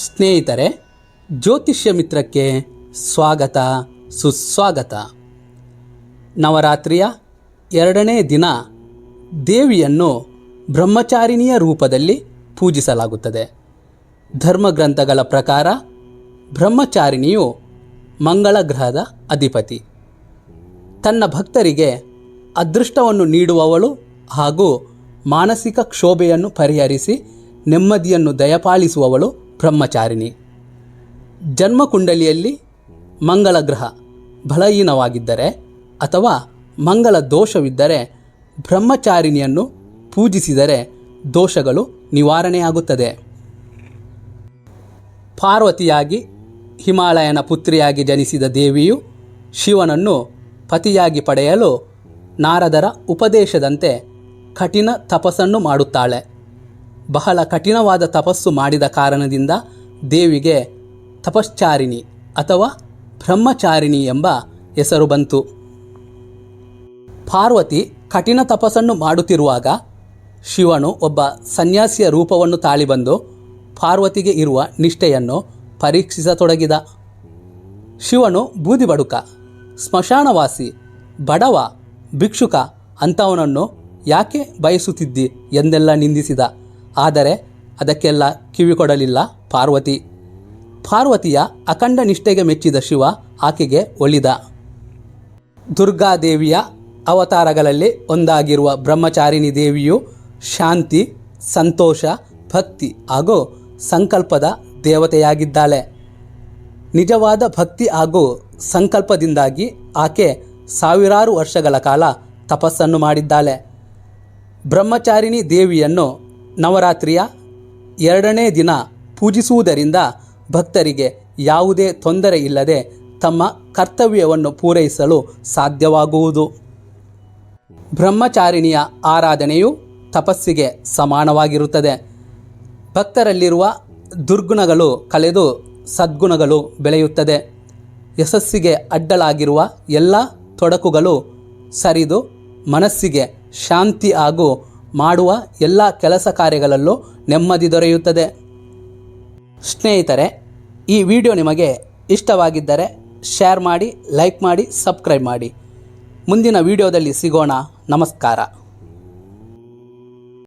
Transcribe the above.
ಸ್ನೇಹಿತರೆ, ಜ್ಯೋತಿಷ್ಯ ಮಿತ್ರಕ್ಕೆ ಸ್ವಾಗತ, ಸುಸ್ವಾಗತ. ನವರಾತ್ರಿಯ ಎರಡನೇ ದಿನ ದೇವಿಯನ್ನು ಬ್ರಹ್ಮಚಾರಿಣಿಯ ರೂಪದಲ್ಲಿ ಪೂಜಿಸಲಾಗುತ್ತದೆ. ಧರ್ಮಗ್ರಂಥಗಳ ಪ್ರಕಾರ ಬ್ರಹ್ಮಚಾರಿಣಿಯು ಮಂಗಳ ಗ್ರಹದ ಅಧಿಪತಿ. ತನ್ನ ಭಕ್ತರಿಗೆ ಅದೃಷ್ಟವನ್ನು ನೀಡುವವಳು ಹಾಗೂ ಮಾನಸಿಕ ಕ್ಷೋಭೆಯನ್ನು ಪರಿಹರಿಸಿ ನೆಮ್ಮದಿಯನ್ನು ದಯಪಾಲಿಸುವವಳು ಬ್ರಹ್ಮಚಾರಿಣಿ. ಜನ್ಮಕುಂಡಲಿಯಲ್ಲಿ ಮಂಗಳ ಗ್ರಹ ಬಲಹೀನವಾಗಿದ್ದರೆ ಅಥವಾ ಮಂಗಳ ದೋಷವಿದ್ದರೆ ಬ್ರಹ್ಮಚಾರಿಣಿಯನ್ನು ಪೂಜಿಸಿದರೆ ದೋಷಗಳು ನಿವಾರಣೆಯಾಗುತ್ತದೆ. ಪಾರ್ವತಿಯಾಗಿ ಹಿಮಾಲಯನ ಪುತ್ರಿಯಾಗಿ ಜನಿಸಿದ ದೇವಿಯು ಶಿವನನ್ನು ಪತಿಯಾಗಿ ಪಡೆಯಲು ನಾರದರ ಉಪದೇಶದಂತೆ ಕಠಿಣ ತಪಸ್ಸನ್ನು ಮಾಡುತ್ತಾಳೆ. ಬಹಳ ಕಠಿಣವಾದ ತಪಸ್ಸು ಮಾಡಿದ ಕಾರಣದಿಂದ ದೇವಿಗೆ ತಪಶ್ಚಾರಿಣಿ ಅಥವಾ ಬ್ರಹ್ಮಚಾರಿಣಿ ಎಂಬ ಹೆಸರು ಬಂತು. ಪಾರ್ವತಿ ಕಠಿಣ ತಪಸ್ಸನ್ನು ಮಾಡುತ್ತಿರುವಾಗ ಶಿವನು ಒಬ್ಬ ಸನ್ಯಾಸಿಯ ರೂಪವನ್ನು ತಾಳಿಬಂದು ಪಾರ್ವತಿಗೆ ಇರುವ ನಿಷ್ಠೆಯನ್ನು ಪರೀಕ್ಷಿಸತೊಡಗಿದ. ಶಿವನು ಬೂದಿ ಬಡುಕ, ಸ್ಮಶಾನವಾಸಿ, ಬಡವ, ಭಿಕ್ಷುಕ ಅಂಥವನನ್ನು ಯಾಕೆ ಬಯಸುತ್ತಿದ್ದಿ ಎಂದೆಲ್ಲ ನಿಂದಿಸಿದ. ಆದರೆ ಅದಕ್ಕೆಲ್ಲ ಕಿವಿ ಕೊಡಲಿಲ್ಲ ಪಾರ್ವತಿ. ಪಾರ್ವತಿಯ ಅಖಂಡ ನಿಷ್ಠೆಗೆ ಮೆಚ್ಚಿದ ಶಿವ ಆಕೆಗೆ ಒಲಿದ ದುರ್ಗಾದೇವಿಯ ಅವತಾರಗಳಲ್ಲಿ ಒಂದಾಗಿರುವ ಬ್ರಹ್ಮಚಾರಿಣಿ ದೇವಿಯು ಶಾಂತಿ, ಸಂತೋಷ, ಭಕ್ತಿ ಹಾಗೂ ಸಂಕಲ್ಪದ ದೇವತೆಯಾಗಿದ್ದಾಳೆ. ನಿಜವಾದ ಭಕ್ತಿ ಹಾಗೂ ಸಂಕಲ್ಪದಿಂದಾಗಿ ಆಕೆ ಸಾವಿರಾರು ವರ್ಷಗಳ ಕಾಲ ತಪಸ್ಸನ್ನು ಮಾಡಿದ್ದಾಳೆ. ಬ್ರಹ್ಮಚಾರಿಣಿ ದೇವಿಯನ್ನು ನವರಾತ್ರಿಯ ಎರಡನೇ ದಿನ ಪೂಜಿಸುವುದರಿಂದ ಭಕ್ತರಿಗೆ ಯಾವುದೇ ತೊಂದರೆ ಇಲ್ಲದೆ ತಮ್ಮ ಕರ್ತವ್ಯವನ್ನು ಪೂರೈಸಲು ಸಾಧ್ಯವಾಗುವುದು. ಬ್ರಹ್ಮಚಾರಿಣಿಯ ಆರಾಧನೆಯು ತಪಸ್ಸಿಗೆ ಸಮಾನವಾಗಿರುತ್ತದೆ. ಭಕ್ತರಲ್ಲಿರುವ ದುರ್ಗುಣಗಳು ಕಳೆದು ಸದ್ಗುಣಗಳು ಬೆಳೆಯುತ್ತದೆ. ಯಶಸ್ಸಿಗೆ ಅಡ್ಡಲಾಗಿರುವ ಎಲ್ಲ ತೊಡಕುಗಳು ಸರಿದು ಮನಸ್ಸಿಗೆ ಶಾಂತಿ ಹಾಗೂ ಮಾಡುವ ಎಲ್ಲ ಕೆಲಸ ಕಾರ್ಯಗಳಲ್ಲೂ ನೆಮ್ಮದಿ ದೊರೆಯುತ್ತದೆ. ಸ್ನೇಹಿತರೆ, ಈ ವಿಡಿಯೋ ನಿಮಗೆ ಇಷ್ಟವಾಗಿದ್ದರೆ ಶೇರ್ ಮಾಡಿ ಲೈಕ್ ಮಾಡಿ ಸಬ್ಸ್ಕ್ರೈಬ್ ಮಾಡಿ. ಮುಂದಿನ ವಿಡಿಯೋದಲ್ಲಿ ಸಿಗೋಣ. ನಮಸ್ಕಾರ.